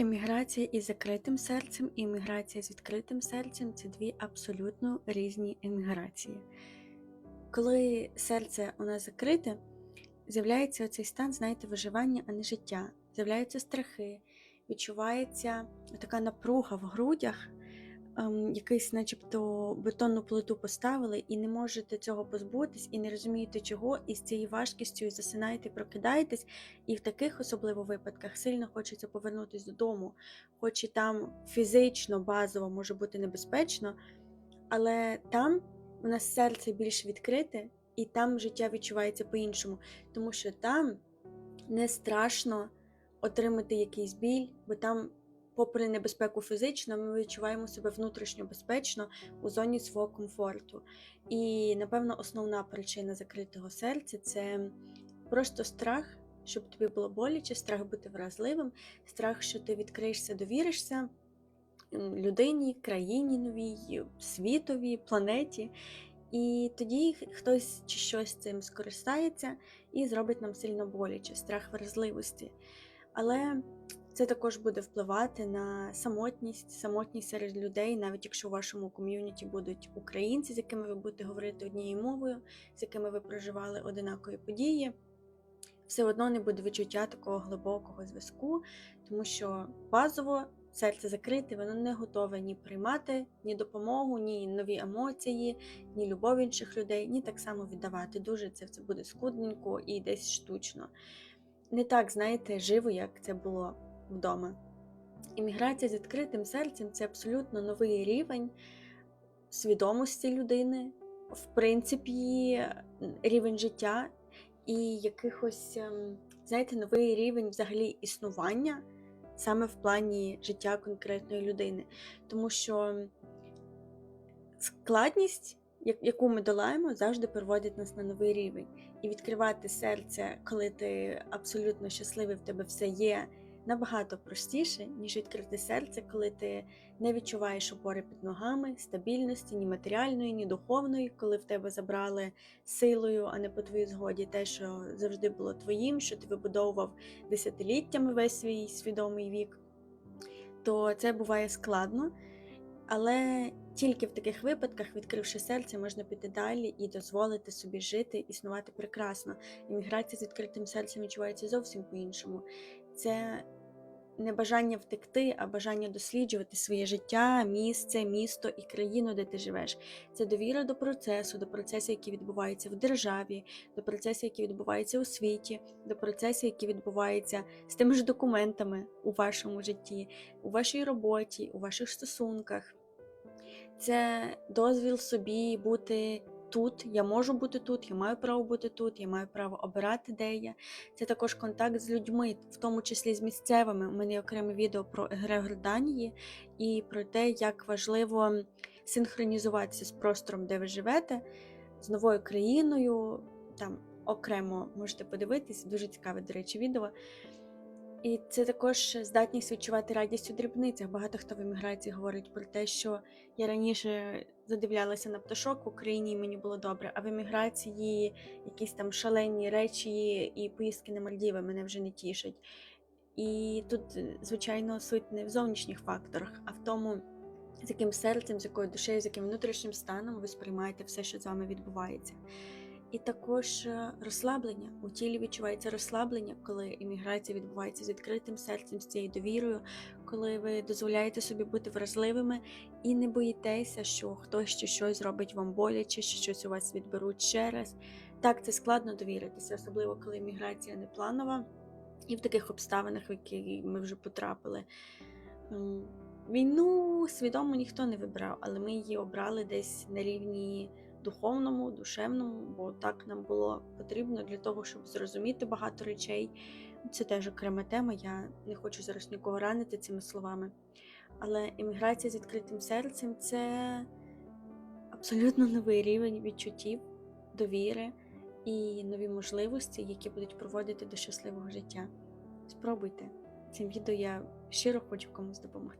Еміграція із закритим серцем і еміграція з відкритим серцем це дві абсолютно різні еміграції. Коли серце у нас закрите, з'являється цей стан, знаєте, виживання, а не життя. З'являються страхи, відчувається така напруга в грудях, якийсь, начебто, бетонну плиту поставили, і не можете цього позбутись, і не розумієте чого, і з цією важкістю засинаєте, прокидаєтесь. І в таких особливо випадках сильно хочеться повернутися додому, хоч і там фізично, базово може бути небезпечно, але там у нас серце більш відкрите, і там життя відчувається по-іншому, тому що там не страшно отримати якийсь біль, бо там, попри небезпеку фізично, ми відчуваємо себе внутрішньо безпечно у зоні свого комфорту. І, напевно, основна причина закритого серця це просто страх, щоб тобі було боляче, страх бути вразливим, страх, що ти відкриєшся, довіришся людині, країні новій, світові, планеті. І тоді хтось чи щось цим скористається і зробить нам сильно боляче, страх вразливості. Але це також буде впливати на самотність, самотність серед людей, навіть якщо у вашому ком'юніті будуть українці, з якими ви будете говорити однією мовою, з якими ви проживали одинакові події. Все одно не буде відчуття такого глибокого зв'язку, тому що базово серце закрите, воно не готове ні приймати ні допомогу, ні нові емоції, ні любов інших людей, ні так само віддавати. Дуже це, це буде скудненько і десь штучно. Не так, знаєте, живо, як це було вдома. Імміграція з відкритим серцем це абсолютно новий рівень свідомості людини, в принципі, рівень життя і якихось, ем, знаєте, новий рівень взагалі існування саме в плані життя конкретної людини. Тому що складність, яку ми долаємо, завжди приводить нас на новий рівень. І відкривати серце, коли ти абсолютно щасливий, в тебе все є, набагато простіше, ніж відкрити серце, коли ти не відчуваєш опори під ногами, стабільності, ні матеріальної, ні духовної, коли в тебе забрали силою, а не по твоїй згоді, те, що завжди було твоїм, що ти вибудовував десятиліттями весь свій свідомий вік, то це буває складно. Але тільки в таких випадках, відкривши серце, можна піти далі і дозволити собі жити, існувати прекрасно. Імміграція з відкритим серцем відчувається зовсім по-іншому. Це не бажання втекти, а бажання досліджувати своє життя, місце, місто і країну, де ти живеш. Це довіра до процесу, до процесів, які відбуваються в державі, до процесів, які відбуваються у світі, до процесів, які відбуваються з тими ж документами у вашому житті, у вашій роботі, у ваших стосунках. Це дозвіл собі бути тут. Я можу бути тут, я маю право бути тут, я маю право обирати, де я. Це також контакт з людьми, в тому числі з місцевими. У мене є окреме відео про егрегор Данії і про те, як важливо синхронізуватися з простором, де ви живете, з новою країною. Там окремо можете подивитись, дуже цікаве, до речі, відео. І це також здатність відчувати радість у дрібницях. Багато хто в еміграції говорить про те, що я раніше задивлялася на пташок в Україні, і мені було добре, а в еміграції якісь там шалені речі і поїздки на Мальдіви мене вже не тішать. І тут, звичайно, суть не в зовнішніх факторах, а в тому, з яким серцем, з якою душею, з яким внутрішнім станом ви сприймаєте все, що з вами відбувається. І також е, розслаблення. У тілі відчувається розслаблення, коли імміграція відбувається з відкритим серцем, з цією довірою, коли ви дозволяєте собі бути вразливими і не боїтеся, що хтось чи щось зробить вам боляче, що щось у вас відберуть ще раз. Так, це складно довіритися, особливо коли імміграція не планова, і в таких обставинах, в які ми вже потрапили. Війну свідомо ніхто не вибрав, але ми її обрали десь на рівні духовному, душевному, бо так нам було потрібно для того, щоб зрозуміти багато речей. Це теж окрема тема. Я не хочу зараз нікого ранити цими словами. Але еміграція з відкритим серцем це абсолютно новий рівень відчуттів, довіри і нові можливості, які будуть проводити до щасливого життя. Спробуйте. Цим відео я щиро хочу комусь допомогти.